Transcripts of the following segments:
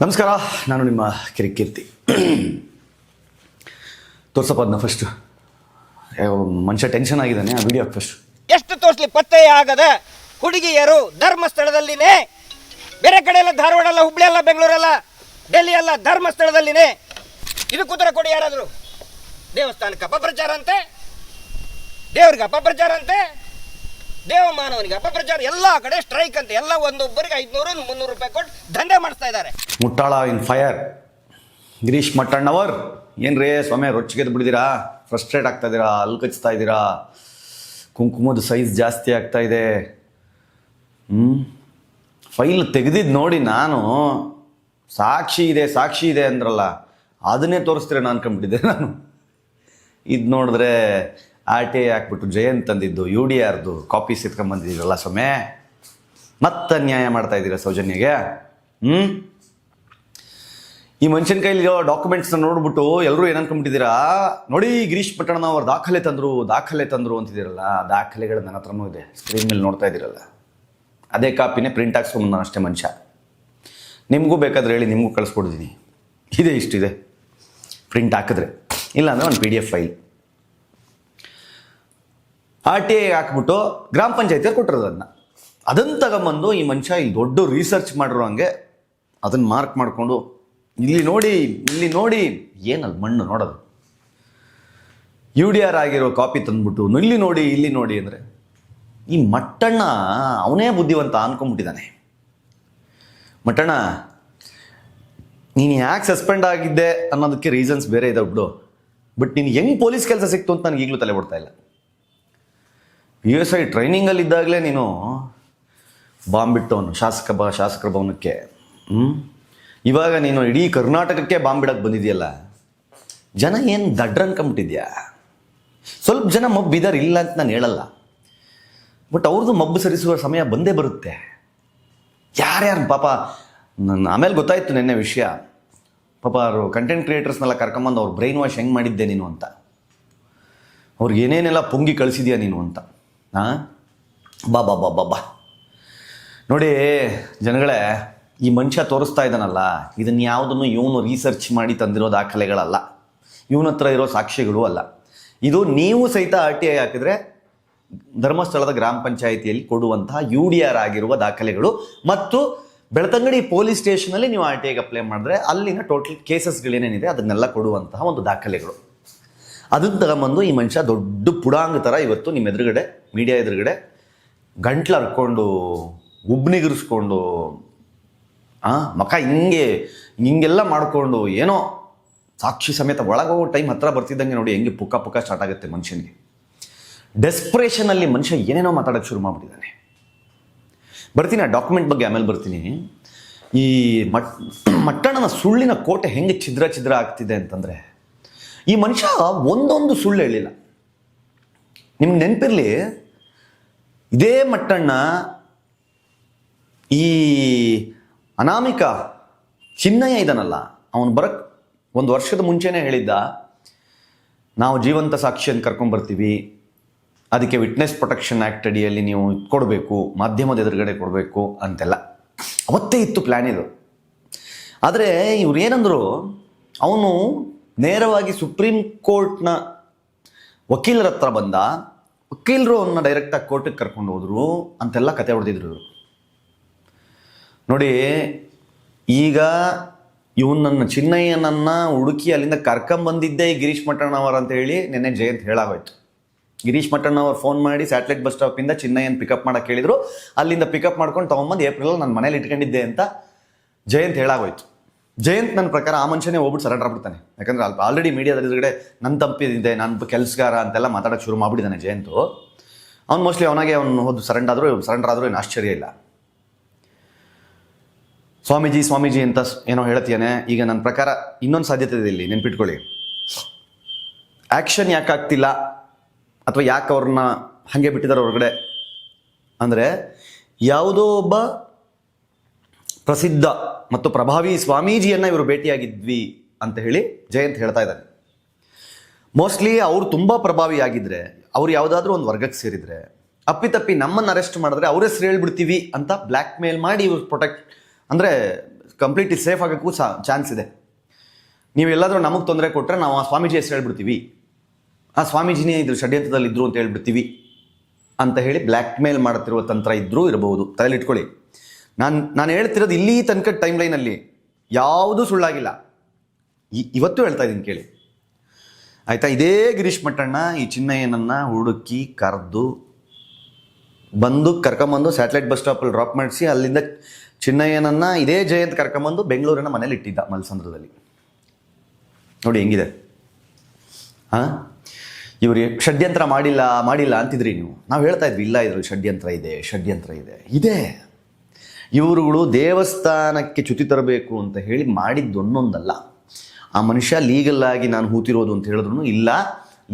ನಮಸ್ಕಾರ, ನಾನು ನಿಮ್ಮ ಕಿರಿಕೀರ್ತಿ ತೋರ್ಸಪ್ಪ ಅದನ್ನ ಫಸ್ಟು ಮನುಷ್ಯ ಟೆನ್ಷನ್ ಆಗಿದ್ದಾನೆ, ಆ ವಿಡಿಯೋ ಫಸ್ಟ್ ಎಷ್ಟು ತೋರಿಸ್ಲಿ ಆಗದ ಹುಡುಗಿಯರು ಧರ್ಮಸ್ಥಳದಲ್ಲಿನೇ, ಬೇರೆ ಕಡೆ ಎಲ್ಲ ಧಾರವಾಡ ಅಲ್ಲ ಹುಬ್ಳಿ ಅಲ್ಲ ಬೆಂಗಳೂರಲ್ಲ ಡೆಲ್ಲಿ ಅಲ್ಲ ಧರ್ಮಸ್ಥಳದಲ್ಲಿನೇ, ಇದಕ್ಕೆ ಉತ್ತರ ಕೊಡಿ ಯಾರಾದರೂ. ದೇವಸ್ಥಾನಕ್ಕೆ ಅಪಪ್ರಚಾರ ಅಂತೆ, ದೇವ್ರಿಗೆ ಅಪಪ್ರಚಾರ ಅಂತೆ. ದೇವಮಾನವನಿಗೆ ಅಪಪ್ರಚಾರ, ಎಲ್ಲ ಕಡೆ ಸ್ಟ್ರೈಕ್ ಅಂತ ಎಲ್ಲ ಒಂದೊಬ್ಬರಿಗೆ ಐದುನೂರು, ಮುನ್ನೂರು ರೂಪಾಯಿ ಕೊಟ್ಟು ದಂಧೆ ಮಾಡಿಸ್ತಾ ಇದ್ದಾರೆ. ಮುಟ್ಟಾಳ ಇನ್ ಫೈರ್. ಗಿರೀಶ್ ಮಟ್ಟಣ್ಣವರ್ ಏನು ರೇ ಸ್ವಾಮಿ ರೊಚ್ಚಿಗೆದ್ದು ಬಿಡಿದಿರಾ ಫ್ರಸ್ಟ್ರೇಟ್ ಆಗ್ತಾ ಇದ್ದೀರಾ? ಅಲ್ಲಿ ಕಚ್ತಾ ಇದ್ದೀರಾ? ಕುಂಕುಮದ ಸೈಜ್ ಜಾಸ್ತಿ ಆಗ್ತಾ ಇದೆ. ಹ್ಞೂ ಫೈಲ್ ತೆಗೆದಿದ್ದು ನೋಡಿ ನಾನು ಸಾಕ್ಷಿ ಇದೆ ಸಾಕ್ಷಿ ಇದೆ ಅಂದ್ರಲ್ಲ, ಅದನ್ನೇ ತೋರಿಸ್ತೀರ ನಾನು ಅನ್ಕೊಂಡ್ಬಿಟ್ಟಿದ್ದೆ ನಾನು. ಇದು ನೋಡಿದ್ರೆ ಆರ್ ಟಿ ಐ ಹಾಕ್ಬಿಟ್ಟು ಜಯಂತ್ ತಂದಿದ್ದು ಯು ಡಿ ಆರ್ದು ಕಾಪೀಸ್ ಎತ್ಕೊಂಬಂದಿದ್ದೀರಲ್ಲ ಸೊಮ್ಮೆ ಮತ್ತೆ ಅನ್ಯಾಯ ಮಾಡ್ತಾ ಇದ್ದೀರಾ ಸೌಜನ್ಯಗೆ? ಹ್ಞೂ ಈ ಮನುಷ್ಯನ ಕೈಲಿ ಡಾಕ್ಯುಮೆಂಟ್ಸ್ನ ನೋಡ್ಬಿಟ್ಟು ಎಲ್ಲರೂ ಏನು ಅನ್ಕೊಂಡ್ಬಿಟ್ಟಿದ್ದೀರಾ? ನೋಡಿ ಗಿರೀಶ್ ಪಟ್ಟಣ ಅವ್ರು ದಾಖಲೆ ತಂದರು ದಾಖಲೆ ತಂದರು ಅಂತಿದ್ದೀರಲ್ಲ. ದಾಖಲೆಗಳು ನನ್ನ ಹತ್ರನೂ ಇದೆ. ಸ್ಕ್ರೀನ್ ಮೇಲೆ ನೋಡ್ತಾ ಇದ್ದೀರಲ್ಲ. ಅದೇ ಕಾಪಿನೇ ಪ್ರಿಂಟ್ ಹಾಕ್ಸ್ಕೊಂಡು ನಾನು ಅಷ್ಟೇ ಮನುಷ್ಯ. ನಿಮಗೂ ಬೇಕಾದ್ರೆ ಹೇಳಿ ನಿಮಗೂ ಕಳಿಸ್ಕೊಡ್ತೀನಿ. ಇದೆ ಇಷ್ಟಿದೆ. ಪ್ರಿಂಟ್ ಹಾಕಿದ್ರೆ. ಇಲ್ಲಾಂದ್ರೆ ಒಂದು P D F file R T I ಹಾಕ್ಬಿಟ್ಟು ಗ್ರಾಮ ಪಂಚಾಯತಿಯವ್ರು ಕೊಟ್ಟಿರೋದು ಅದನ್ನು. ಅದನ್ನು ತಗೊಂಬಂದು ಈ ಮನುಷ್ಯ ಇಲ್ಲಿ ದೊಡ್ಡ ರಿಸರ್ಚ್ ಮಾಡಿರೋ ಹಂಗೆ ಅದನ್ನು ಮಾರ್ಕ್ ಮಾಡಿಕೊಂಡು, ಇಲ್ಲಿ ನೋಡಿ ಇಲ್ಲಿ ನೋಡಿ ಏನದು ಮಣ್ಣು ನೋಡೋದು. ಯು ಡಿ ಆರ್ ಆಗಿರೋ ಕಾಪಿ ತಂದ್ಬಿಟ್ಟು, ಇಲ್ಲಿ ನೋಡಿ ಇಲ್ಲಿ ನೋಡಿ ಅಂದರೆ ಈ ಮಟ್ಟಣ್ಣ ಅವನೇ ಬುದ್ಧಿವಂತ ಅನ್ಕೊಂಬಿಟ್ಟಿದ್ದಾನೆ ಮಟ್ಟಣ್ಣ, ನೀನು ಯಾಕೆ ಸಸ್ಪೆಂಡ್ ಆಗಿದ್ದೆ ಅನ್ನೋದಕ್ಕೆ ರೀಸನ್ಸ್ ಬೇರೆ ಇದೆ ಬಿಡು. ಬಟ್ ನೀನು ಹೆಂಗೆ ಪೊಲೀಸ್ ಕೆಲಸ ಸಿಕ್ತು ಅಂತ ನನಗೆ ಈಗಲೂ ತಲೆ ಓಡ್ತಾ ಇಲ್ಲ. ಪಿ ಎಸ್ ಐ ಟ್ರೈನಿಂಗಲ್ಲಿದ್ದಾಗಲೇ ನೀನು ಬಾಂಬ್ ಇಟ್ಟವನು ಶಾಸಕ ಬ ಶಾಸಕರ ಭವನಕ್ಕೆ. ಹ್ಞೂ ಇವಾಗ ನೀನು ಇಡೀ ಕರ್ನಾಟಕಕ್ಕೆ ಬಾಂಬ್ ಬಿಡಕ್ಕೆ ಬಂದಿದೆಯಲ್ಲ? ಜನ ಏನು ದಡ್ರ ಅನ್ಕೊಂಬಿಟ್ಟಿದ್ಯಾ ಸ್ವಲ್ಪ ಜನ ಮಬ್ಬಿದಾರೆ ಇಲ್ಲ ಅಂತ ನಾನು ಹೇಳಲ್ಲ. ಬಟ್ ಅವ್ರದ್ದು ಮಬ್ಬು ಸರಿಸುವ ಸಮಯ ಬಂದೇ ಬರುತ್ತೆ. ಯಾರ್ಯಾರು ಪಾಪ ನನ್ನ ಆಮೇಲೆ ಗೊತ್ತಾಯಿತು ನಿನ್ನೆ ವಿಷಯ. ಪಾಪ ಅವರು ಕಂಟೆಂಟ್ ಕ್ರಿಯೇಟರ್ಸ್ನೆಲ್ಲ ಕರ್ಕೊಂಬಂದು ಅವ್ರು ಬ್ರೈನ್ ವಾಶ್ ಹೆಂಗೆ ಮಾಡಿದ್ದೆ ನೀನು ಅಂತ. ಅವ್ರಿಗೆ ಏನೇನೆಲ್ಲ ಪೊಂಗಿ ಕಳಿಸಿದ್ಯಾ ನೀನು ಅಂತ. ಹಾಂ? ಬಾ ಬಾ ಬಾ ಬಾ ಬಾ. ನೋಡಿ ಜನಗಳೇ, ಈ ಮನುಷ್ಯ ತೋರಿಸ್ತಾ ಇದ್ದಾನಲ್ಲ, ಇದನ್ನು ಯಾವುದನ್ನು ಇವನು ರಿಸರ್ಚ್ ಮಾಡಿ ತಂದಿರೋ ದಾಖಲೆಗಳಲ್ಲ. ಇವನ ಹತ್ರ ಇರೋ ಸಾಕ್ಷಿಗಳು ಅಲ್ಲ. ಇದು ನೀವು ಸಹಿತ ಆರ್ ಟಿ ಐ ಹಾಕಿದ್ರೆ ಧರ್ಮಸ್ಥಳದ ಗ್ರಾಮ ಪಂಚಾಯಿತಿಯಲ್ಲಿ ಕೊಡುವಂತಹ ಯು ಡಿ ಆರ್ ಆಗಿರುವ ದಾಖಲೆಗಳು. ಮತ್ತು ಬೆಳ್ತಂಗಡಿ ಪೊಲೀಸ್ ಸ್ಟೇಷನಲ್ಲಿ ನೀವು ಆರ್ ಟಿ ಐಗೆ ಅಪ್ಲೈ ಮಾಡಿದ್ರೆ ಅಲ್ಲಿನ ಟೋಟಲ್ ಕೇಸಸ್ಗಳೇನೇನಿದೆ ಅದನ್ನೆಲ್ಲ ಕೊಡುವಂತಹ ಒಂದು ದಾಖಲೆಗಳು. ಅದನ್ನ ತಗೊಂಬಂದು ಈ ಮನುಷ್ಯ ದೊಡ್ಡ ಪುಡಾಂಗ ಥರ ಇವತ್ತು ನಿಮ್ಮ ಎದುರುಗಡೆ ಮೀಡಿಯಾ ಎದುರುಗಡೆ ಗಂಟ್ಲು ಹರ್ಕೊಂಡು ಉಬ್ನಿಗಿರಿಸ್ಕೊಂಡು, ಆ, ಮಕ ಹಿಂಗೆ, ಹಿಂಗೆಲ್ಲ ಮಾಡಿಕೊಂಡು ಏನೋ ಸಾಕ್ಷಿ ಸಮೇತ ಒಳಗೋಗೋ ಟೈಮ್ ಹತ್ರ ಬರ್ತಿದ್ದಂಗೆ ನೋಡಿ ಹೆಂಗೆ ಪುಕ್ಕ ಪುಕ್ಕ ಸ್ಟಾರ್ಟ್ ಆಗುತ್ತೆ ಮನುಷ್ಯನಿಗೆ. ಡೆಸ್ಪ್ರೇಷನಲ್ಲಿ ಮನುಷ್ಯ ಏನೇನೋ ಮಾತಾಡೋಕ್ಕೆ ಶುರು ಮಾಡಿಬಿಟ್ಟಿದ್ದಾನೆ. ಬರ್ತೀನಿ, ಆ ಡಾಕ್ಯುಮೆಂಟ್ ಬಗ್ಗೆ ಆಮೇಲೆ ಬರ್ತೀನಿ. ಈ ಮಟ್ ಮಟ್ಟಣ್ಣನ ಸುಳ್ಳಿನ ಕೋಟೆ ಹೆಂಗೆ ಛಿದ್ರ ಛಿದ್ರ ಆಗ್ತಿದೆ ಅಂತಂದರೆ ಈ ಮನುಷ್ಯ ಒಂದೊಂದು ಸುಳ್ಳು ಹೇಳಿಲ್ಲ. ನಿಮ್ಗೆ ನೆನಪಿರಲಿ, ಇದೇ ಮಟ್ಟಣ್ಣ ಈ ಅನಾಮಿಕ ಚಿನ್ನಯ್ಯ ಇದನ್ನಲ್ಲ ಅವನು ಬರಕ್ ಒಂದು ವರ್ಷದ ಮುಂಚೆನೇ ಹೇಳಿದ್ದ, ನಾವು ಜೀವಂತ ಸಾಕ್ಷಿಯನ್ನು ಕರ್ಕೊಂಡ್ಬರ್ತೀವಿ ಅದಕ್ಕೆ ವಿಟ್ನೆಸ್ ಪ್ರೊಟೆಕ್ಷನ್ ಆ್ಯಕ್ಟ್ ಅಡಿಯಲ್ಲಿ ನೀವು ಕೊಡಬೇಕು, ಮಾಧ್ಯಮದ ಎದುರುಗಡೆ ಕೊಡಬೇಕು ಅಂತೆಲ್ಲ. ಅವತ್ತೇ ಇತ್ತು ಪ್ಲ್ಯಾನ್ ಇದು. ಆದರೆ ಇವ್ರು ಏನಂದರು, ಅವನು ನೇರವಾಗಿ ಸುಪ್ರೀಂ ಕೋರ್ಟ್ನ ವಕೀಲರ ಹತ್ರ ಬಂದ, ವಕೀಲರು ಅವನ್ನ ಡೈರೆಕ್ಟಾಗಿ ಕೋರ್ಟಿಗೆ ಕರ್ಕೊಂಡು ಹೋದ್ರು ಅಂತೆಲ್ಲ ಕತೆ ಹೊಡೆದಿದ್ರು ಇವರು. ನೋಡಿ, ಈಗ ಇವನನ್ನ ಚಿನ್ನಯ್ಯನನ್ನ ಹುಡುಕಿ ಅಲ್ಲಿಂದ ಕರ್ಕೊಂಬಂದಿದ್ದೇ ಈ ಗಿರೀಶ್ ಮಠಣ್ಣವರ್ ಅಂತ ಹೇಳಿ ನೆನ್ನೆ ಜಯಂತ್ ಹೇಳಾಗೋಯ್ತು. ಗಿರೀಶ್ ಮಠಣ್ಣವ್ರು ಫೋನ್ ಮಾಡಿ ಸ್ಯಾಟಲೈಟ್ ಬಸ್ ಸ್ಟಾಪಿಂದ ಚಿನ್ನಯ್ಯನ್ ಪಿಕಪ್ ಮಾಡಕ್ಕೆ ಹೇಳಿದ್ರು. ಅಲ್ಲಿಂದ ಪಿಕಪ್ ಮಾಡ್ಕೊಂಡು ತೊಗೊಂಬಂದು ಏಪ್ರಿಲ್ ನನ್ನ ಮನೇಲಿ ಇಟ್ಕೊಂಡಿದ್ದೆ ಅಂತ ಜಯಂತ್ ಹೇಳಾಗೋಯ್ತು. ಜಯಂತ್ ನನ್ನ ಪ್ರಕಾರ ಆ ಮನುಷ್ಯನೇ ಹೋಗ್ಬಿಟ್ಟು ಸರೆಂಡರ್ ಆಗ್ಬಿಡ್ತಾನೆ. ಯಾಕಂದ್ರೆ ಅಲ್ಪ ಆಲ್ರೆಡಿ ಮೀಡಿಯಾದ ಎದುರುಗಡೆ ನನ್ನ ತಪ್ಪಿದೆ ನಾನು ಕೆಲಸಗಾರ ಅಂತೆಲ್ಲ ಮಾತಾಡೋಕೆ ಶುರು ಮಾಡಿಬಿಟ್ಟಿದ್ದಾನೆ ಜಯಂತು. ಅವ್ನು ಮೋಸ್ಟ್ಲಿ ಅವನಾಗೆ ಅವನು ಹೋದ್ ಸರೆಂಡರ್ ಆದರೂ ಸರೆಂಡರ್ ಆದರೂ ಏನು ಆಶ್ಚರ್ಯ ಇಲ್ಲ. ಸ್ವಾಮೀಜಿ ಸ್ವಾಮೀಜಿ ಅಂತ ಏನೋ ಹೇಳ್ತೀಯಾನೆ, ಈಗ ನನ್ನ ಪ್ರಕಾರ ಇನ್ನೊಂದು ಸಾಧ್ಯತೆ ಇದೆ ಇಲ್ಲಿ, ನೆನ್ಪಿಟ್ಕೊಳ್ಳಿ. ಆ್ಯಕ್ಷನ್ ಯಾಕೆ ಆಗ್ತಿಲ್ಲ? ಅಥವಾ ಯಾಕೆ ಅವ್ರನ್ನ ಹಾಗೆ ಬಿಟ್ಟಿದ್ದಾರೆ ಹೊರಗಡೆ? ಅಂದರೆ ಯಾವುದೋ ಒಬ್ಬ ಪ್ರಸಿದ್ಧ ಮತ್ತು ಪ್ರಭಾವಿ ಸ್ವಾಮೀಜಿಯನ್ನು ಇವರು ಭೇಟಿಯಾಗಿದ್ವಿ ಅಂತ ಹೇಳಿ ಜಯಂತ್ ಹೇಳ್ತಾ ಇದ್ದಾನೆ. ಮೋಸ್ಟ್ಲಿ ಅವ್ರು ತುಂಬ ಪ್ರಭಾವಿ ಆಗಿದ್ರೆ, ಅವ್ರು ಯಾವುದಾದ್ರೂ ಒಂದು ವರ್ಗಕ್ಕೆ ಸೇರಿದ್ರೆ ಅಪ್ಪಿತಪ್ಪಿ ನಮ್ಮನ್ನು ಅರೆಸ್ಟ್ ಮಾಡಿದ್ರೆ ಅವ್ರ ಹೆಸರು ಹೇಳ್ಬಿಡ್ತೀವಿ ಅಂತ ಬ್ಲ್ಯಾಕ್ ಮೇಲ್ ಮಾಡಿ ಇವ್ರು ಪ್ರೊಟೆಕ್ಟ್ ಅಂದರೆ ಕಂಪ್ಲೀಟ್ಲಿ ಸೇಫ್ ಆಗೋಕ್ಕೂ ಸಹ ಚಾನ್ಸ್ ಇದೆ. ನೀವೆಲ್ಲಾದರೂ ನಮಗೆ ತೊಂದರೆ ಕೊಟ್ಟರೆ ನಾವು ಆ ಸ್ವಾಮೀಜಿ ಹೆಸರು ಹೇಳ್ಬಿಡ್ತೀವಿ. ಆ ಸ್ವಾಮೀಜಿನೇ ಇದ್ರ ಷಡ್ಯಂತ್ರದಲ್ಲಿ ಇದ್ರು ಅಂತ ಹೇಳ್ಬಿಡ್ತೀವಿ ಅಂತ ಹೇಳಿ ಬ್ಲ್ಯಾಕ್ ಮೇಲ್ ಮಾಡುತ್ತಿರುವ ತಂತ್ರ ಇದ್ದರೂ ಇರಬಹುದು ತಲೆಲಿಟ್ಕೊಳ್ಳಿ ನಾನು ನಾನು ಹೇಳ್ತಿರೋದು ಇಲ್ಲಿ ತನಕ ಟೈಮ್ ಲೈನಲ್ಲಿ ಯಾವುದೂ ಸುಳ್ಳಾಗಿಲ್ಲ. ಇವತ್ತು ಹೇಳ್ತಾ ಇದ್ದೀನಿ ಕೇಳಿ. ಆಯಿತಾ? ಇದೇ ಗಿರೀಶ್ ಮಟ್ಟಣ್ಣ, ಈ ಚಿನ್ನಯ್ಯನನ್ನು ಹುಡುಕಿ ಕರೆದು ಬಂದು ಕರ್ಕೊಂಬಂದು ಸ್ಯಾಟಲೈಟ್ ಬಸ್ ಸ್ಟಾಪಲ್ಲಿ ಡ್ರಾಪ್ ಮಾಡಿಸಿ ಅಲ್ಲಿಂದ ಚಿನ್ನಯ್ಯನನ್ನು ಇದೇ ಜಯಂತ್ ಕರ್ಕೊಂಬಂದು ಬೆಂಗಳೂರಿನ ಮನೇಲಿ ಇಟ್ಟಿದ್ದ ಮಲ್ಸಂದ್ರದಲ್ಲಿ. ನೋಡಿ ಹೆಂಗಿದೆ? ಹಾಂ? ಇವ್ರು ಷಡ್ಯಂತ್ರ ಮಾಡಿಲ್ಲ ಮಾಡಿಲ್ಲ ಅಂತಿದ್ರಿ ನೀವು. ನಾವು ಹೇಳ್ತಾ ಇದ್ವಿ, ಇಲ್ಲ ಇದ್ರಲ್ಲಿ ಷಡ್ಯಂತ್ರ ಇದೆ ಷಡ್ಯಂತ್ರ ಇದೆ ಇದೆ. ಇವರುಗಳು ದೇವಸ್ಥಾನಕ್ಕೆ ಚ್ಯುತಿ ತರಬೇಕು ಅಂತ ಹೇಳಿ ಮಾಡಿದ್ದು ಒಂದೊಂದಲ್ಲ ಆ ಮನುಷ್ಯ ಲೀಗಲ್ ಆಗಿ ನಾನು ಹೂತಿರೋದು ಅಂತ ಹೇಳಿದ್ರು ಇಲ್ಲ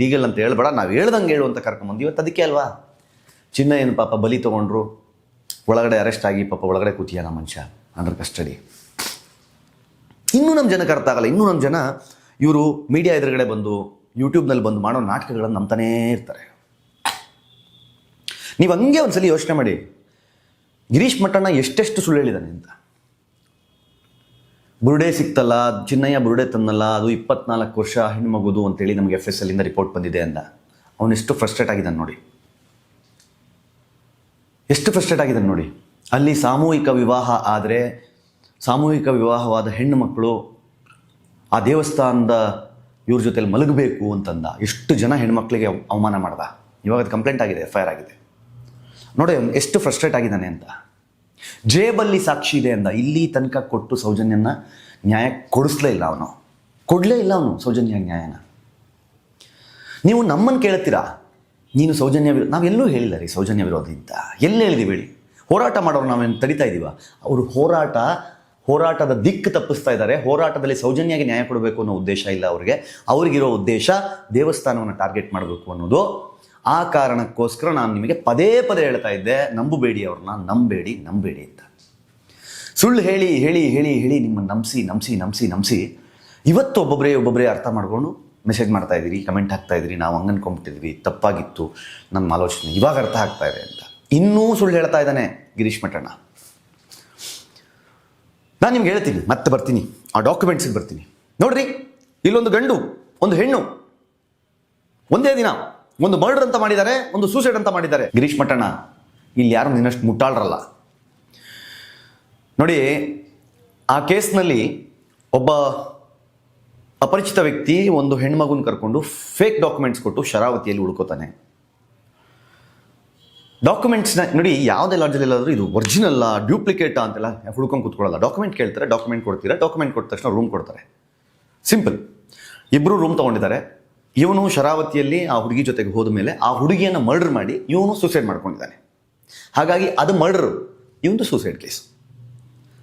ಲೀಗಲ್ ಅಂತ ಹೇಳ್ಬೇಡ, ನಾವು ಹೇಳ್ದಂಗೆ ಹೇಳು ಅಂತ ಕರ್ಕೊಂಬಂದು ಇವತ್ತು ಅದಕ್ಕೆ ಅಲ್ವಾ? ಚಿನ್ನ ಏನು ಪಾಪ ಬಲಿ ತೊಗೊಂಡ್ರು, ಒಳಗಡೆ ಅರೆಸ್ಟ್ ಆಗಿ ಪಾಪ ಒಳಗಡೆ ಕೂತಿಯಾನ ಮನುಷ್ಯ ಅಂದ್ರೆ ಕಸ್ಟಡಿ ಇನ್ನೂ ನಮ್ಮ ಜನಕ್ಕೆ ಅರ್ಥ ಆಗಲ್ಲ, ಇನ್ನೂ ನಮ್ಮ ಜನ ಇವರು ಮೀಡಿಯಾ ಎದುರುಗಡೆ ಬಂದು ಯೂಟ್ಯೂಬ್ನಲ್ಲಿ ಬಂದು ಮಾಡೋ ನಾಟಕಗಳನ್ನು ನಂಬ್ತಾನೇ ಇರ್ತಾರೆ. ನೀವು ಹಂಗೆ ಒಂದ್ಸಲಿ ಯೋಚನೆ ಮಾಡಿ. ಗಿರೀಶ್ ಮಠಣ್ಣ ಎಷ್ಟೆಷ್ಟು ಸುಳ್ಳು ಹೇಳಿದಾನೆ ಅಂತ. ಬುರುಡೆ ಸಿಕ್ತಲ್ಲ, ಚಿನ್ನಯ್ಯ ಬುರುಡೆ ತಂದಲ್ಲ, ಅದು ಇಪ್ಪತ್ನಾಲ್ಕು ವರ್ಷ ಹೆಣ್ಮಗುದು ಅಂತೇಳಿ ನಮಗೆ ಎಫ್ ಎಸ್ ಎಲ್ಲಿಂದ ರಿಪೋರ್ಟ್ ಬಂದಿದೆ ಅಂದ ಅವನೆಷ್ಟು ಫ್ರಸ್ಟ್ರೇಟ್ ಆಗಿದ್ದಾನೆ ನೋಡಿ. ಎಷ್ಟು ಫ್ರಸ್ಟ್ರೇಟ್ ಆಗಿದ್ದಾನೆ ನೋಡಿ. ಅಲ್ಲಿ ಸಾಮೂಹಿಕ ವಿವಾಹ ಆದರೆ, ಸಾಮೂಹಿಕ ವಿವಾಹವಾದ ಹೆಣ್ಣು ಮಕ್ಕಳು ಆ ದೇವಸ್ಥಾನದ ಇವ್ರ ಜೊತೆಲಿ ಮಲಗಬೇಕು ಅಂತಂದ. ಎಷ್ಟು ಜನ ಹೆಣ್ಮಕ್ಳಿಗೆ ಅವಮಾನ ಮಾಡ್ದ. ಇವಾಗ ಅದು ಕಂಪ್ಲೇಂಟ್ ಆಗಿದೆ ಎಫ್ ಆಗಿದೆ. ನೋಡಿ, ಎಷ್ಟು ಫ್ರಸ್ಟ್ರೇಟ್ ಆಗಿದ್ದಾನೆ ಅಂತ. ಜೇಬಲ್ಲಿ ಸಾಕ್ಷಿ ಇದೆ ಅಂತ ಇಲ್ಲಿ ತನಕ ಕೊಟ್ಟು ಸೌಜನ್ಯನ ನ್ಯಾಯ ಕೊಡಿಸ್ಲೇ ಇಲ್ಲ ಅವನು. ಕೊಡಲೇ ಇಲ್ಲ ಅವನು ಸೌಜನ್ಯ ನ್ಯಾಯನ. ನೀವು ನಮ್ಮನ್ನು ಕೇಳ್ತೀರಾ? ನೀನು ಸೌಜನ್ಯ ವಿರೋ ನಾವೆಲ್ಲೂ ಹೇಳಿಲ್ಲ ರೀ ಸೌಜನ್ಯ ವಿರೋಧಿ ಅಂತ. ಎಲ್ಲಿ ಹೇಳಿದೀವಿ? ಹೇಳಿ ಹೋರಾಟ ಮಾಡೋರು ನಾವೇನು ತಡಿತಾ ಇದ್ದೀವ ಅವರು ಹೋರಾಟ, ಹೋರಾಟದ ದಿಕ್ಕು ತಪ್ಪಿಸ್ತಾ ಇದ್ದಾರೆ. ಹೋರಾಟದಲ್ಲಿ ಸೌಜನ್ಯಗೆ ನ್ಯಾಯ ಕೊಡಬೇಕು ಅನ್ನೋ ಉದ್ದೇಶ ಇಲ್ಲ ಅವರಿಗೆ. ಅವ್ರಿಗಿರೋ ಉದ್ದೇಶ ದೇವಸ್ಥಾನವನ್ನು ಟಾರ್ಗೆಟ್ ಮಾಡಬೇಕು ಅನ್ನೋದು ಆ ಕಾರಣಕ್ಕೋಸ್ಕರ ನಾನು ನಿಮಗೆ ಪದೇ ಪದೇ ಹೇಳ್ತಾ ಇದ್ದೆ, ನಂಬಬೇಡಿ ಅವ್ರನ್ನ, ನಂಬೇಡಿ ನಂಬೇಡಿ ಅಂತ. ಸುಳ್ಳು ಹೇಳಿ ಹೇಳಿ ಹೇಳಿ ಹೇಳಿ ನಿಮ್ಮನ್ನು ನಂಬಿಸಿ ನಂಬಿಸಿ ನಂಬಿಸಿ ನಂಬಿಸಿ ಇವತ್ತು ಒಬ್ಬೊಬ್ಬರೇ ಒಬ್ಬೊಬ್ಬರೇ ಅರ್ಥ ಮಾಡ್ಕೊಂಡು ಮೆಸೇಜ್ ಮಾಡ್ತಾ ಇದ್ದೀರಿ ಕಮೆಂಟ್ ಹಾಕ್ತಾ ಇದ್ದೀರಿ, ನಾವು ಹಂಗೆ ಅನ್ಕೊಂಬಿಟ್ಟಿದ್ವಿ ತಪ್ಪಾಗಿತ್ತು ನನ್ನ ಆಲೋಚನೆ ಇವಾಗ ಅರ್ಥ ಆಗ್ತಾ ಇದೆ ಅಂತ. ಇನ್ನೂ ಸುಳ್ಳು ಹೇಳ್ತಾ ಇದ್ದಾನೆ ಗಿರೀಶ್ ಮಠಣ್ಣ. ನಾನು ನಿಮ್ಗೆ ಹೇಳ್ತೀನಿ, ಮತ್ತೆ ಬರ್ತೀನಿ, ಆ ಡಾಕ್ಯುಮೆಂಟ್ಸಿಗೆ ಬರ್ತೀನಿ. ನೋಡ್ರಿ, ಇಲ್ಲೊಂದು ಗಂಡು, ಒಂದು ಹೆಣ್ಣು, ಒಂದೇ ದಿನ. ಒಂದು ಮರ್ಡರ್ ಅಂತ ಮಾಡಿದ್ದಾರೆ, ಒಂದು ಸೂಸೈಡ್ ಅಂತ ಮಾಡಿದ್ದಾರೆ. ಗಿರೀಶ್ ಮಠಣ ಇಲ್ಲಿ ಯಾರು ನಿನ್ನಷ್ಟು ಮುಟ್ಟಾಳ್ರಲ್ಲ. ನೋಡಿ, ಆ ಕೇಸ್ನಲ್ಲಿ ಒಬ್ಬ ಅಪರಿಚಿತ ವ್ಯಕ್ತಿ ಒಂದು ಹೆಣ್ಮಗುನ ಕರ್ಕೊಂಡು ಫೇಕ್ ಡಾಕ್ಯುಮೆಂಟ್ಸ್ ಕೊಟ್ಟು ಶರಾವತಿಯಲ್ಲಿ ಹುಡ್ಕೋತಾನೆ. ಡಾಕ್ಯುಮೆಂಟ್ಸ್ನ ನೋಡಿ, ಯಾವುದೇ ಲಾಡ್ಜಲ್ಲಾದರೂ ಇದು ಒರಿಜಿನಲ್ಲ ಡ್ಯೂಪ್ಲಿಕೇಟಾ ಅಂತೆಲ್ಲ ಹುಡ್ಕೊಂಡು ಕೂತ್ಕೊಳ್ಳಲ್ಲ. ಡಾಕ್ಯುಮೆಂಟ್ ಕೇಳ್ತಾರೆ ಡಾಕ್ಯುಮೆಂಟ್ ಕೊಡ್ತೀರಾ ಡಾಕ್ಯುಮೆಂಟ್ ಕೊಟ್ಟ ತಕ್ಷಣ ರೂಮ್ ಕೊಡ್ತಾರೆ. ಸಿಂಪಲ್ ಇಬ್ಬರು ರೂಮ್ ತೊಗೊಂಡಿದ್ದಾರೆ. ಇವನು ಶರಾವತಿಯಲ್ಲಿ ಆ ಹುಡುಗಿ ಜೊತೆಗೆ ಹೋದ ಮೇಲೆ ಆ ಹುಡುಗಿಯನ್ನು ಮರ್ಡರ್ ಮಾಡಿ ಇವನು ಸೂಸೈಡ್ ಮಾಡ್ಕೊಂಡಿದ್ದಾನೆ. ಹಾಗಾಗಿ ಅದು ಮರ್ಡರ್ ಇವನು ಸೂಸೈಡ್ ಕೇಸ್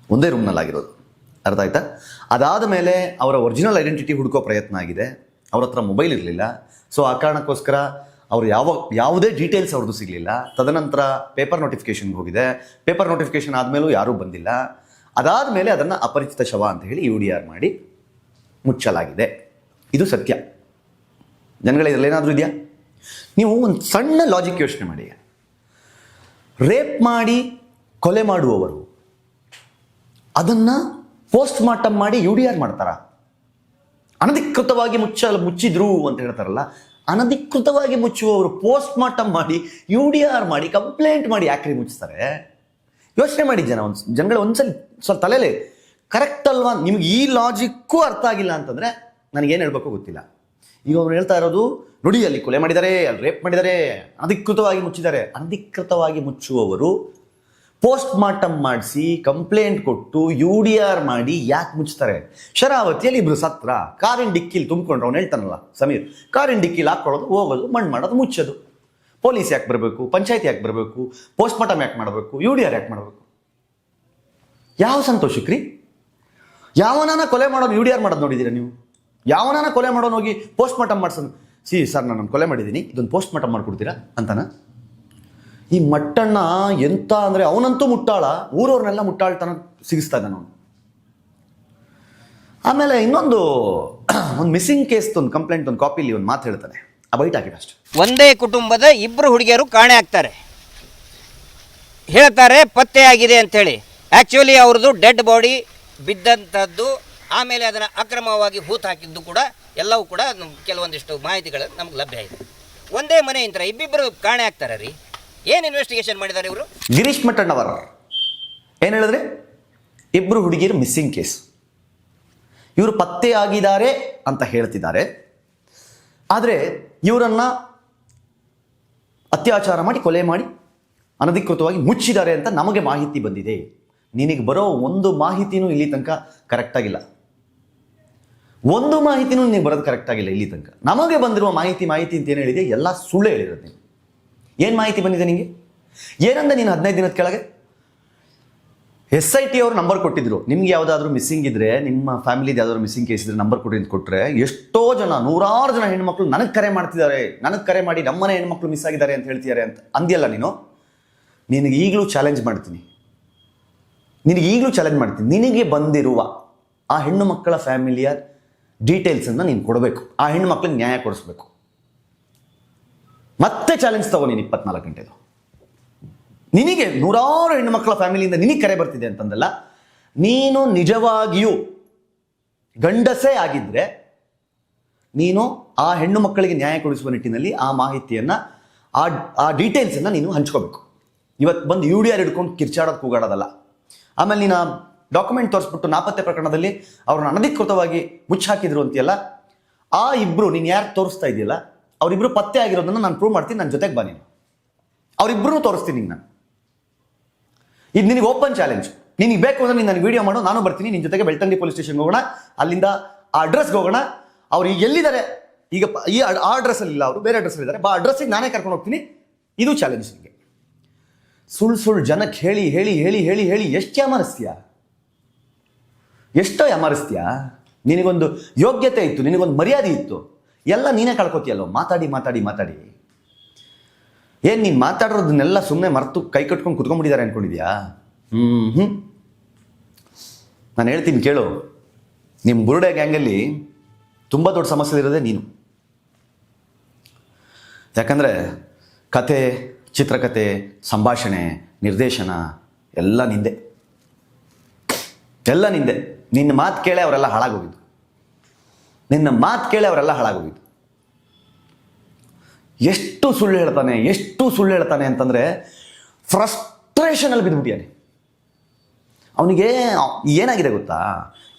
ಒಂದೇ ರೂಮ್ನಲ್ಲಾಗಿರೋದು ಅರ್ಥ ಆಯ್ತಾ? ಅದಾದ ಮೇಲೆ ಅವರ ಒರಿಜಿನಲ್ ಐಡೆಂಟಿಟಿ ಹುಡುಕೋ ಪ್ರಯತ್ನ ಆಗಿದೆ. ಅವ್ರ ಹತ್ರ ಮೊಬೈಲ್ ಇರಲಿಲ್ಲ. ಸೊ ಆ ಕಾರಣಕ್ಕೋಸ್ಕರ ಅವ್ರು ಯಾವ, ಯಾವುದೇ ಡೀಟೇಲ್ಸ್ ಅವ್ರದ್ದು ಸಿಗಲಿಲ್ಲ. ತದನಂತರ ಪೇಪರ್ ನೋಟಿಫಿಕೇಷನ್ಗೆ ಹೋಗಿದೆ. ಪೇಪರ್ ನೋಟಿಫಿಕೇಶನ್ ಆದಮೇಲೂ ಯಾರೂ ಬಂದಿಲ್ಲ. ಅದಾದ ಮೇಲೆ ಅದನ್ನು ಅಪರಿಚಿತ ಶವ ಅಂತ ಹೇಳಿ ಯು ಡಿ ಆರ್ ಮಾಡಿ ಮುಚ್ಚಲಾಗಿದೆ. ಇದು ಸತ್ಯ. ಜನಗಳೇ ಇದರಲ್ಲಿ ಏನಾದರೂ ಇದೆಯಾ? ನೀವು ಒಂದು ಸಣ್ಣ ಲಾಜಿಕ್ ಯೋಚನೆ ಮಾಡಿ. ರೇಪ್ ಮಾಡಿ, ಕೊಲೆ ಮಾಡುವವರು. ಅದನ್ನು ಪೋಸ್ಟ್ ಮಾರ್ಟಮ್ ಮಾಡಿ ಯು ಡಿ ಆರ್ ಮಾಡ್ತಾರ? ಅನಧಿಕೃತವಾಗಿ ಮುಚ್ಚ, ಮುಚ್ಚಿದ್ರು ಅಂತ ಹೇಳ್ತಾರಲ್ಲ, ಅನಧಿಕೃತವಾಗಿ ಮುಚ್ಚುವವರು ಪೋಸ್ಟ್ ಮಾರ್ಟಮ್ ಮಾಡಿ ಯು ಡಿ ಆರ್ ಮಾಡಿ ಕಂಪ್ಲೇಂಟ್ ಮಾಡಿ ಯಾಕ್ರಿ ಮುಚ್ತಾರೆ? ಯೋಚನೆ ಮಾಡಿ ಜನ, ಒಂದು ಜನಗಳ ಒಂದ್ಸಲಿ ಸ್ವಲ್ಪ ತಲೆಯಲ್ಲಿ ಕರೆಕ್ಟ್ ಅಲ್ವಾ? ನಿಮ್ಗೆ ಈ ಲಾಜಿಕ್ಕೂ ಅರ್ಥ ಆಗಿಲ್ಲ ಅಂತಂದ್ರೆ ನನಗೇನು ಹೇಳ್ಬೇಕು ಗೊತ್ತಿಲ್ಲ. ಈಗ ಅವ್ರು ಹೇಳ್ತಾ ಇರೋದು, ನೋಡಿ ಅಲ್ಲಿ ಕೊಲೆ ಮಾಡಿದ್ದಾರೆ ಅಲ್ಲಿ ರೇಪ್ ಮಾಡಿದ್ದಾರೆ ಅನಧಿಕೃತವಾಗಿ ಮುಚ್ಚಿದ್ದಾರೆ. ಅನಧಿಕೃತವಾಗಿ ಮುಚ್ಚುವವರು ಪೋಸ್ಟ್ ಮಾರ್ಟಮ್ ಮಾಡಿಸಿ, ಕಂಪ್ಲೇಂಟ್ ಕೊಟ್ಟು, ಯು ಡಿ ಆರ್ ಮಾಡಿ ಯಾಕೆ ಮುಚ್ತಾರೆ? ಶರಾವತಿಯಲ್ಲಿ ಇಬ್ರು ಸತ್ರ. ಕಾರಿನ ಡಿಕ್ಕಿಲಿ ತುಂಬಿಕೊಂಡ್ರು, ಅವ್ನು ಹೇಳ್ತಾನಲ್ಲ, ಸಮೀರ್. ಕಾರಿನ ಡಿಕ್ಕಿಲಿ ಹಾಕೊಳ್ಳೋದು, ಹೋಗೋದು, ಮಣ್ಣು ಮಾಡೋದು, ಮುಚ್ಚೋದು. ಪೊಲೀಸ್ ಯಾಕೆ ಬರಬೇಕು? ಪಂಚಾಯತ್ ಯಾಕೆ ಬರಬೇಕು? ಪೋಸ್ಟ್ ಮಾರ್ಟಮ್ ಯಾಕೆ ಮಾಡಬೇಕು? ಯು ಡಿ ಆರ್ ಯಾಕೆ ಮಾಡಬೇಕು? ಯಾವ ಸಂತೋಷಕ್ರಿ? ಯಾವನಾನ ಕೊಲೆ ಮಾಡೋದು, ಯು ಡಿ ಆರ್ ಮಾಡೋದು ನೋಡಿದ್ದೀರಾ ನೀವು? ಯಾವನಾನ ಕೊಲೆ ಮಾಡೋನು ಹೋಗಿ ಪೋಸ್ಟ್ ಮಾರ್ಟಮ್ ಮಾಡ್ಸೋನು ಸಿ, ಸರ್, ನಾನು ಕೊಲೆ ಮಾಡಿದ್ದೀನಿ ಇದೊಂದು ಪೋಸ್ಟ್ ಮಾರ್ಟಮ್ ಮಾಡ್ಕೊಡ್ತೀರಾ? ಅಂತಾನ? ಈ ಮಟ್ಟಣ್ಣ ಎಂತ ಅಂದರೆ ಅವನಂತೂ ಮುಟ್ಟಾಳ, ಊರವ್ರನ್ನೆಲ್ಲ ಮುಟ್ಟಾಳ್ತಾನ ಸಿಗಿಸ್ತಾ ಇದ್ದಾನೆ ಅವನು. ಆಮೇಲೆ ಇನ್ನೊಂದು, ಒಂದು ಮಿಸ್ಸಿಂಗ್ ಕೇಸ್ ಒಂದು ಕಂಪ್ಲೇಂಟ್ ಒಂದು ಕಾಪಿಲಿ ಒಂದು ಮಾತು ಹೇಳ್ತಾನೆ. ಆ ಬೈಟ್ ಹಾಕಿದ ಅಷ್ಟೆ. ಒಂದೇ ಕುಟುಂಬದ ಇಬ್ಬರು ಹುಡುಗಿಯರು ಕಾಣೆ ಆಗ್ತಾರೆ. ಹೇಳ್ತಾರೆ ಅಂತ ಹೇಳಿ ಆ್ಯಕ್ಚುಲಿ ಅವ್ರದ್ದು ಡೆಡ್ ಬಾಡಿ ಬಿದ್ದಂಥದ್ದು ಆಮೇಲೆ ಅದನ್ನು ಅಕ್ರಮವಾಗಿ ಹೂತು ಹಾಕಿದ್ದು ಕೂಡ ಎಲ್ಲವೂ ಕೂಡ ಕೆಲವೊಂದಿಷ್ಟು ಮಾಹಿತಿಗಳು ನಮ್ಗೆ ಲಭ್ಯ ಇದೆ. ಒಂದೇ ಮನೆ ಇಂತರ ಇಬ್ಬಿಬ್ಬರು ಕಾಣೆ ಆಗ್ತಾರೆ ರೀ. ಏನು ಇನ್ವೆಸ್ಟಿಗೇಷನ್ ಮಾಡಿದ್ದಾರೆ ಇವರು? ಗಿರೀಶ್ ಮಠಣ್ಣವರ. ಏನು ಹೇಳಿದ್ರೆ? ಇಬ್ಬರು ಹುಡುಗಿಯರು ಮಿಸ್ಸಿಂಗ್ ಕೇಸ್ ಇವರು ಪತ್ತೆ ಆಗಿದ್ದಾರೆ ಅಂತ ಹೇಳ್ತಿದ್ದಾರೆ. ಆದರೆ ಇವರನ್ನು ಅತ್ಯಾಚಾರ ಮಾಡಿ, ಕೊಲೆ ಮಾಡಿ, ಅನಧಿಕೃತವಾಗಿ ಮುಚ್ಚಿದ್ದಾರೆ ಅಂತ ನಮಗೆ ಮಾಹಿತಿ ಬಂದಿದೆ. ನಿನಗೆ ಬರೋ ಒಂದು ಮಾಹಿತಿನೂ ಇಲ್ಲಿ ತನಕ ಕರೆಕ್ಟ್ ಆಗಿಲ್ಲ. ಒಂದು ಮಾಹಿತಿನೂ ನೀವು ಬರೋದು ಕರೆಕ್ಟ್ ಆಗಿಲ್ಲ ಇಲ್ಲಿ ತನಕ. ನಮಗೆ ಬಂದಿರುವ ಮಾಹಿತಿ ಮಾಹಿತಿ ಅಂತ ಏನು ಹೇಳಿದೆ ಎಲ್ಲ ಸುಳ್ಳು ಹೇಳಿರೋದು ಏನು ಮಾಹಿತಿ ಬಂದಿದೆ ನಿಮಗೆ ಏನಂದ ನೀನು ಹದಿನೈದು ದಿನದ ಕೆಳಗೆ? ಎಸ್ ಐ ಟಿ ಅವರು ನಂಬರ್ ಕೊಟ್ಟಿದ್ರು. ನಿಮ್ಗೆ ಯಾವುದಾದ್ರೂ ಮಿಸ್ಸಿಂಗ್ ಇದ್ರೆ, ನಿಮ್ಮ ಫ್ಯಾಮಿಲಿದು ಯಾವ್ದಾದ್ರು ಮಿಸ್ಸಿಂಗ್ ಕೇಸ್ ಇದ್ರೆ ನಂಬರ್ ಕೊಡಿ ಅಂತ ಕೊಟ್ಟರೆ ಎಷ್ಟೋ ಜನ, ನೂರಾರು ಜನ ಹೆಣ್ಮಕ್ಳು ನನಗೆ ಕರೆ ಮಾಡ್ತಿದ್ದಾರೆ. ನನಗೆ ಕರೆ ಮಾಡಿ ನಮ್ಮನೆ ಹೆಣ್ಮಕ್ಳು ಮಿಸ್ ಆಗಿದ್ದಾರೆ ಅಂತ ಹೇಳ್ತಿದ್ದಾರೆ ಅಂತ. ಅಂದ್ಯಲ್ಲ ನೀನು? ನಿನಗೆ ಈಗಲೂ ಚಾಲೆಂಜ್ ಮಾಡ್ತೀನಿ. ನಿನಗೆ ಈಗಲೂ ಚಾಲೆಂಜ್ ಮಾಡ್ತೀನಿ. ನಿನಗೆ ಬಂದಿರುವ ಆ ಹೆಣ್ಣು ಮಕ್ಕಳ ಫ್ಯಾಮಿಲಿಯ ಡೀಟೇಲ್ಸನ್ನು ನೀನು ಕೊಡಬೇಕು. ಆ ಹೆಣ್ಣು ಮಕ್ಳಿಗೆ ನ್ಯಾಯ ಕೊಡಿಸ್ಬೇಕು. ಮತ್ತೆ ಚಾಲೆಂಜ್ ತಗೋ ನೀನು ಇಪ್ಪತ್ನಾಲ್ಕು ಗಂಟೆದು. ನಿನಗೆ ನೂರಾರು ಹೆಣ್ಣು ಮಕ್ಕಳ ಫ್ಯಾಮಿಲಿಯಿಂದ ನಿನಗೆ ಕರೆ ಬರ್ತಿದೆ ಅಂತಂದಲ್ಲ, ನೀನು ನಿಜವಾಗಿಯೂ ಗಂಡಸೇ ಆಗಿದ್ದರೆ ನೀನು ಆ ಹೆಣ್ಣು ಮಕ್ಕಳಿಗೆ ನ್ಯಾಯ ಕೊಡಿಸುವ ನಿಟ್ಟಿನಲ್ಲಿ ಆ ಮಾಹಿತಿಯನ್ನು, ಆ ಆ ಡೀಟೇಲ್ಸನ್ನು ನೀನು ಹಂಚ್ಕೋಬೇಕು. ಇವತ್ತು ಬಂದು ಯು ಡಿ ಆರ್ ಹಿಡ್ಕೊಂಡು ಕಿರ್ಚಾಡೋದು ಕೂಗಾಡೋದಲ್ಲ. ಆಮೇಲೆ ನೀನು ಡಾಕ್ಯುಮೆಂಟ್ ತೋರಿಸ್ಬಿಟ್ಟು ನಾಪತ್ತೆ ಪ್ರಕರಣದಲ್ಲಿ ಅವ್ರನ್ನ ಅನಧಿಕೃತವಾಗಿ ಮುಚ್ಚಾಕಿದ್ರು ಅಂತೀಯಲ್ಲ, ಆ ಇಬ್ಬರು ನೀನು ಯಾರು ತೋರಿಸ್ತಾ ಇದೆಯಲ್ಲ, ಅವರಿಬ್ರು ಪತ್ತೆ ಆಗಿರೋದನ್ನು ನಾನು ಪ್ರೂವ್ ಮಾಡ್ತೀನಿ ನನ್ನ ಜೊತೆಗೆ ಬನ್ನಿ ನೀನು. ತೋರಿಸ್ತೀನಿ ನಾನು. ಇದು ನಿನಗೆ ಓಪನ್ ಚಾಲೆಂಜ್ ನಿನಗೆ ಬೇಕು ಅಂದ್ರೆ ನೀನು ನನಗೆ ವಿಡಿಯೋ ಮಾಡು, ನಾನು ಬರ್ತೀನಿ ನಿನ್ನ ಜೊತೆಗೆ ಬೆಳ್ತಂಗಿ ಪೊಲೀಸ್ ಸ್ಟೇಷನ್ಗೆ ಹೋಗೋಣ, ಅಲ್ಲಿಂದ ಆ ಅಡ್ರೆಸ್ಗೆ ಹೋಗೋಣ. ಅವ್ರು ಎಲ್ಲಿದ್ದಾರೆ? ಈಗ ಈ ಆ ಅಡ್ರೆಸ್ಸಲ್ಲಿ ಇಲ್ಲ, ಅವರು ಬೇರೆ ಅಡ್ರೆಸ್ಸಲ್ಲಿ ಇದ್ದಾರೆ. ಬಾ ಅಡ್ರೆಸ್ಸಿಗೆ ನಾನೇ ಕರ್ಕೊಂಡು ಹೋಗ್ತೀನಿ. ಇದು ಚಾಲೆಂಜ್ ನಿಮಗೆ ಸುಳ್ಳು ಸುಳ್ಳು ಜನಕ್ಕೆ ಹೇಳಿ ಹೇಳಿ ಹೇಳಿ ಹೇಳಿ ಹೇಳಿ ಎಷ್ಟು ಯಾಮಾರಿಸ್ತೀಯ ಎಷ್ಟೋ ಯಮರಿಸ್ತೀಯಾ? ನಿನಗೊಂದು ಯೋಗ್ಯತೆ ಇತ್ತು, ನಿನಗೊಂದು ಮರ್ಯಾದೆ ಇತ್ತು. ಎಲ್ಲ ನೀನೇ ಕಳ್ಕೊತೀಯಲ್ಲೋ? ಮಾತಾಡಿ ಮಾತಾಡಿ ಮಾತಾಡಿ. ಏನು ನೀನು ಮಾತಾಡೋದನ್ನೆಲ್ಲ ಸುಮ್ಮನೆ ಮರೆತು ಕೈ ಕಟ್ಕೊಂಡು ಕುತ್ಕೊಂಡ್ಬಿಟ್ಟಿದ್ದಾರೆ ಅಂದ್ಕೊಂಡಿದ್ಯಾ ಹ್ಞೂ ಹ್ಞೂ ನಾನು ಹೇಳ್ತೀನಿ ಕೇಳು. ನಿಮ್ಮ ಬುರುಡೆ ಗ್ಯಾಂಗಲ್ಲಿ ತುಂಬ ದೊಡ್ಡ ಸಮಸ್ಯೆ ಇರೋದೇ ನೀನು. ಯಾಕಂದರೆ ಕತೆ, ಚಿತ್ರಕತೆ, ಸಂಭಾಷಣೆ, ನಿರ್ದೇಶನ ಎಲ್ಲ ನಿಂದೆ. ಎಲ್ಲ ನಿಂದೆ. ನಿನ್ನ ಮಾತು ಕೇಳಿ ಅವರೆಲ್ಲ ಹಾಳಾಗೋಗಿದ್ದು. ನಿನ್ನ ಮಾತು ಕೇಳಿ ಅವರೆಲ್ಲ ಹಾಳಾಗೋಗಿದ್ದು. ಎಷ್ಟು ಸುಳ್ಳು ಹೇಳ್ತಾನೆ, ಎಷ್ಟು ಸುಳ್ಳು ಹೇಳ್ತಾನೆ ಅಂತಂದರೆ ಫ್ರಸ್ಟ್ರೇಷನಲ್ಲಿ ಬಿದ್ದುಬಿಟ್ಟಿಯಾನೆ ಅವನಿಗೆ ಏನಾಗಿದೆ ಗೊತ್ತಾ?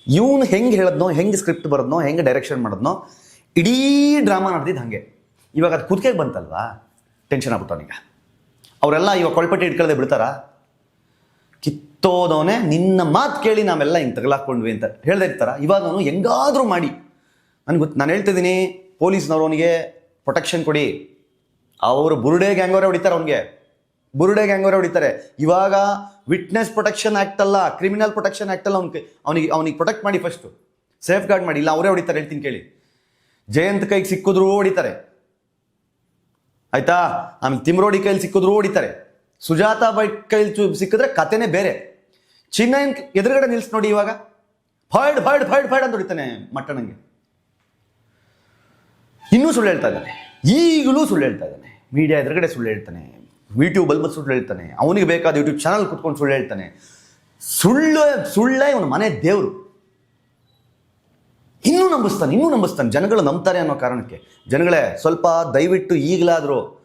ಇವನು ಹೆಂಗೆ ಹೇಳದ್ನೋ, ಹೆಂಗೆ ಸ್ಕ್ರಿಪ್ಟ್ ಬರೋದ್ನೋ, ಹೆಂಗೆ ಡೈರೆಕ್ಷನ್ ಮಾಡೋದ್ನೋ, ಇಡೀ ಡ್ರಾಮಾ ನಡೆದಿದ್ದು ಹಾಗೆ. ಇವಾಗ ಅದು ಕುದಕೆಗೆ ಬಂತಲ್ವಾ? ಟೆನ್ಷನ್ ಆಗ್ಬಿಟ್ಟು ಅವನಿಗೆ ಅವರೆಲ್ಲ ಇವಾಗ ಕೊಳ್ಪಟ್ಟಿ ಇಟ್ಕೊಳ್ಳದೆ ಬಿಡ್ತಾರಾ? ಕಿತ್ತೋದವನೇ ನಿನ್ನ ಮಾತು ಕೇಳಿ ನಾವೆಲ್ಲ ಹಿಂಗೆ ತಗಲಾಕೊಂಡ್ವಿ ಅಂತ ಹೇಳ್ದೆ ಇರ್ತಾರ? ಇವಾಗ ಅವನು ಹೆಂಗಾದ್ರೂ ಮಾಡಿ. ನನಗೆ ಗೊತ್ತು ನಾನು ಹೇಳ್ತಿದ್ದೀನಿ, ಪೊಲೀಸ್ನವ್ರು ಅವನಿಗೆ ಪ್ರೊಟೆಕ್ಷನ್ ಕೊಡಿ. ಅವರು ಬುರುಡೆ ಗ್ಯಾಂಗೋರೆ ಹೊಡಿತಾರೆ ಅವನಿಗೆ. ಬುರುಡೆ ಗ್ಯಾಂಗೋರೆ ಹೊಡಿತಾರೆ. ಇವಾಗ ವಿಟ್ನೆಸ್ ಪ್ರೊಟೆಕ್ಷನ್ ಆ್ಯಕ್ಟ್ ಅಲ್ಲ ಕ್ರಿಮಿನಲ್ ಪ್ರೊಟೆಕ್ಷನ್ ಆ್ಯಕ್ಟ್ ಅಲ್ಲ ಅವ್ನಿಗೆ ಅವನಿಗೆ ಅವನಿಗೆ ಪ್ರೊಟೆಕ್ಟ್ ಮಾಡಿ ಫಸ್ಟು ಸೇಫ್ ಗಾರ್ಡ್ ಮಾಡಿ. ಇಲ್ಲ, ಅವರೇ ಹೊಡಿತಾರೆ, ಹೇಳ್ತೀನಿ ಕೇಳಿ. ಜಯಂತ್ ಕೈಗೆ ಸಿಕ್ಕಿದ್ರು ಹೊಡಿತಾರೆ. ಆಯ್ತಾ? ಆಮೇಲೆ ತಿಮ್ರೋಡಿ ಕೈಲಿ ಸಿಕ್ಕಿದ್ರು ಹೊಡಿತಾರೆ. ಸುಜಾತಾ ಬೈ ಕೈಲಿ ಸಿಕ್ಕಿದ್ರೆ ಕತೆನೇ ಬೇರೆ. ಚಿನ್ನಯನ್ ಎದುರುಗಡೆ ನಿಲ್ಸಿ ನೋಡಿ ಇವಾಗ. ಫೈಡ್ ಫೈಡ್ ಫೈಡ್ ಫೈಡ್ ಅಂತ ಹೊಡಿತಾನೆ ಮಟ್ಟಣಂಗೆ ಇನ್ನೂ ಸುಳ್ಳು ಹೇಳ್ತಾ ಇದ್ದಾನೆ. ಈಗಲೂ ಸುಳ್ಳು ಹೇಳ್ತಾ ಇದ್ದಾನೆ. ಮೀಡಿಯಾ ಎದುರುಗಡೆ ಸುಳ್ಳು ಹೇಳ್ತಾನೆ. ಯೂಟ್ಯೂಬ್ ಬಲ್ಬ ಸುಳ್ಳು ಹೇಳ್ತಾನೆ. ಅವನಿಗೆ ಬೇಕಾದ ಯೂಟ್ಯೂಬ್ ಚಾನಲ್ ಕುತ್ಕೊಂಡು ಸುಳ್ಳು ಹೇಳ್ತಾನೆ. ಸುಳ್ಳು, ಸುಳ್ಳೇ ಇವನು ಮನೆ ದೇವರು. ಇನ್ನೂ ನಂಬಿಸ್ತಾನೆ ಇನ್ನೂ ನಂಬಿಸ್ತಾನೆ. ಜನಗಳು ನಂಬ್ತಾರೆ ಅನ್ನೋ ಕಾರಣಕ್ಕೆ. ಜನಗಳೇ, ಸ್ವಲ್ಪ ದಯವಿಟ್ಟು ಈಗಲಾದರೂ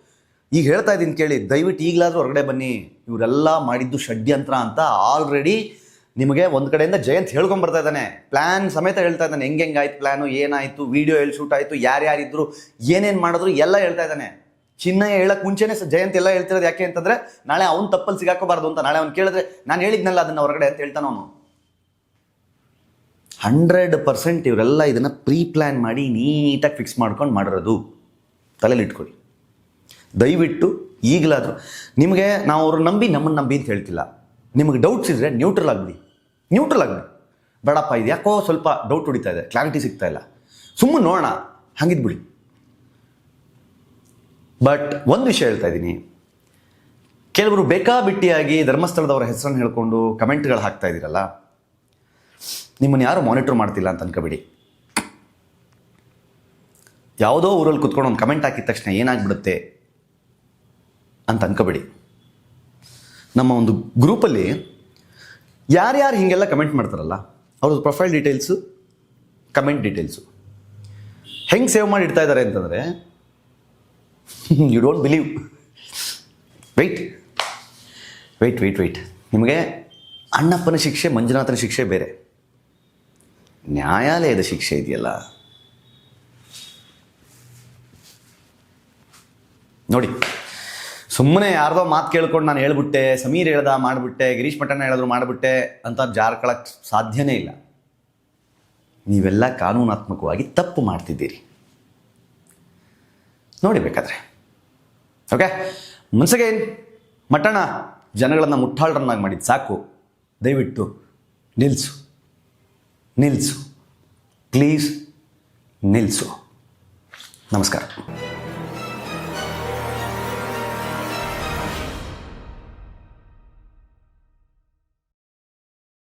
ಈಗ ಹೇಳ್ತಾ ಇದ್ದೀನಿ ಕೇಳಿ, ದಯವಿಟ್ಟು ಈಗಲಾದರೂ ಹೊರಗಡೆ ಬನ್ನಿ. ಇವರೆಲ್ಲ ಮಾಡಿದ್ದು ಷಡ್ಯಂತ್ರ ಅಂತ ಆಲ್ರೆಡಿ ನಿಮಗೆ ಒಂದು ಕಡೆಯಿಂದ ಜಯಂತ್ ಹೇಳ್ಕೊಂಬರ್ತಾ ಇದ್ದಾನೆ. ಪ್ಲ್ಯಾನ್ ಸಮೇತ ಹೇಳ್ತಾ ಇದ್ದಾನೆ. ಹೆಂಗೆ ಆಯ್ತು ಪ್ಲ್ಯಾನು ಏನಾಯಿತು? ವೀಡಿಯೋ ಎಲ್ಲಿ ಶೂಟ್ ಆಯಿತು? ಯಾರ್ಯಾರಿದ್ರು ಏನೇನು ಮಾಡಿದ್ರು? ಎಲ್ಲ ಹೇಳ್ತಾ ಇದ್ದಾನೆ. ಚಿನ್ನ ಹೇಳಕ್ಕೆ ಮುಂಚೆನೆ ಜಯಂತ್ ಎಲ್ಲ ಹೇಳ್ತಿರೋದು ಯಾಕೆ ಅಂತಂದರೆ, ನಾಳೆ ಅವ್ನು ತಪ್ಪಲ್ಲಿ ಸಿಗಾಕೋಬಾರ್ದು ಅಂತ ನಾಳೆ ಅವ್ನು ಕೇಳಿದ್ರೆ ನಾನು ಹೇಳಿದ್ನಲ್ಲ ಅದನ್ನು ಹೊರಗಡೆ ಅಂತ ಹೇಳ್ತಾನೆ ಅವನು. ಹಂಡ್ರೆಡ್ ಪರ್ಸೆಂಟ್ ಇವರೆಲ್ಲ ಇದನ್ನು ಪ್ರೀ ಪ್ಲ್ಯಾನ್ ಮಾಡಿ ನೀಟಾಗಿ ಫಿಕ್ಸ್ ಮಾಡ್ಕೊಂಡು ಮಾಡಿರೋದು. ತಲೆಯಲ್ಲಿ ಇಟ್ಕೊಳ್ಳಿ ದಯವಿಟ್ಟು ಈಗಲಾದರೂ ನಿಮಗೆ ನಾವು ಅವ್ರನ್ನ ನಂಬಿ ನಮ್ಮನ್ನು ನಂಬಿ ಅಂತ ಹೇಳ್ತಿಲ್ಲ. ನಿಮಗೆ ಡೌಟ್ಸ್ ಇದ್ದರೆ ನ್ಯೂಟ್ರಲ್ ಆಗಿಬಿಡಿ. ನ್ಯೂಟ್ರಲ್ ಆಗಿಬಿಡಿ. ಬೇಡಪ್ಪ, ಇದು ಯಾಕೋ ಸ್ವಲ್ಪ ಡೌಟ್ ಹೊಡಿತಾ ಇದೆ. ಕ್ಲಾರಿಟಿ ಸಿಗ್ತಾ ಇಲ್ಲ. ಸುಮ್ಮನೆ ನೋಡೋಣ. ಹಂಗಿದ್ಬಿಡಿ ಬಟ್ ಒಂದು ವಿಷಯ ಹೇಳ್ತಾ ಇದ್ದೀನಿ. ಕೆಲವರು ಬೇಕಾಬಿಟ್ಟಿಯಾಗಿ ಧರ್ಮಸ್ಥಳದವರ ಹೆಸರನ್ನು ಹೇಳ್ಕೊಂಡು ಕಮೆಂಟ್ಗಳು ಹಾಕ್ತಾ ಇದ್ದೀರಲ್ಲ, ನಿಮ್ಮನ್ನು ಯಾರು ಮಾನಿಟರ್ ಮಾಡ್ತಿಲ್ಲ ಅಂತ ಅನ್ಕೋಬೇಡಿ. ಯಾವುದೋ ಊರಲ್ಲಿ ಕುತ್ಕೊಂಡು ಒಂದು ಕಮೆಂಟ್ ಹಾಕಿದ ತಕ್ಷಣ ಏನಾಗ್ಬಿಡುತ್ತೆ? ಅಂತ ಅನ್ಕೋಬೇಡಿ. ನಮ್ಮ ಒಂದು ಗ್ರೂಪಲ್ಲಿ ಯಾರ್ಯಾರು ಹೀಗೆಲ್ಲ ಕಮೆಂಟ್ ಮಾಡ್ತಾರಲ್ಲ, ಅವ್ರದ್ದು ಪ್ರೊಫೈಲ್ ಡೀಟೇಲ್ಸು ಕಮೆಂಟ್ ಡೀಟೇಲ್ಸು ಹೆಂಗೆ ಸೇವ್ ಮಾಡಿ ಇಡ್ತಾ ಇದ್ದಾರೆ ಅಂತಂದರೆ you don't believe wait wait wait wait ನಿಮಗೆ ಅಣ್ಣಪ್ಪನ ಶಿಕ್ಷೆ, ಮಂಜುನಾಥನ ಶಿಕ್ಷೆ ಬೇರೆ. ನ್ಯಾಯಾಲಯದ ಶಿಕ್ಷೆ ಇದೆಯಲ್ಲ. ನೋಡಿ. ಸುಮ್ಮನೆ ಯಾರ್ದೋ ಮಾತು ಕೇಳ್ಕೊಂಡು ನಾನು ಹೇಳ್ಬಿಟ್ಟೆ, ಸಮೀರ್ ಹೇಳ್ದ ಮಾಡಿಬಿಟ್ಟೆ, ಗಿರೀಶ್ ಮಠನ ಹೇಳಿದ್ರು ಮಾಡಿಬಿಟ್ಟೆ ಅಂತ ಜಾರ್ಕೊಳಕ್ಕೆ ಸಾಧ್ಯನೇ ಇಲ್ಲ. ನೀವೆಲ್ಲ ಕಾನೂನಾತ್ಮಕವಾಗಿ ತಪ್ಪು ಮಾಡ್ತಿದ್ದೀರಿ. ನೋಡಿ ಬೇಕಾದ್ರೆ. ಓಕೆ ಮನ್ಸಿಗೆ ಮಠಣ ಜನಗಳನ್ನು ಮುಟ್ಟಾಳರನ್ನಾಗಿ ಮಾಡಿದ್ದು ಸಾಕು. ದಯವಿಟ್ಟು ನಿಲ್ಲಿಸು ನಿಲ್ಲಿಸು ಪ್ಲೀಸ್ ನಿಲ್ಲಿಸು ನಮಸ್ಕಾರ.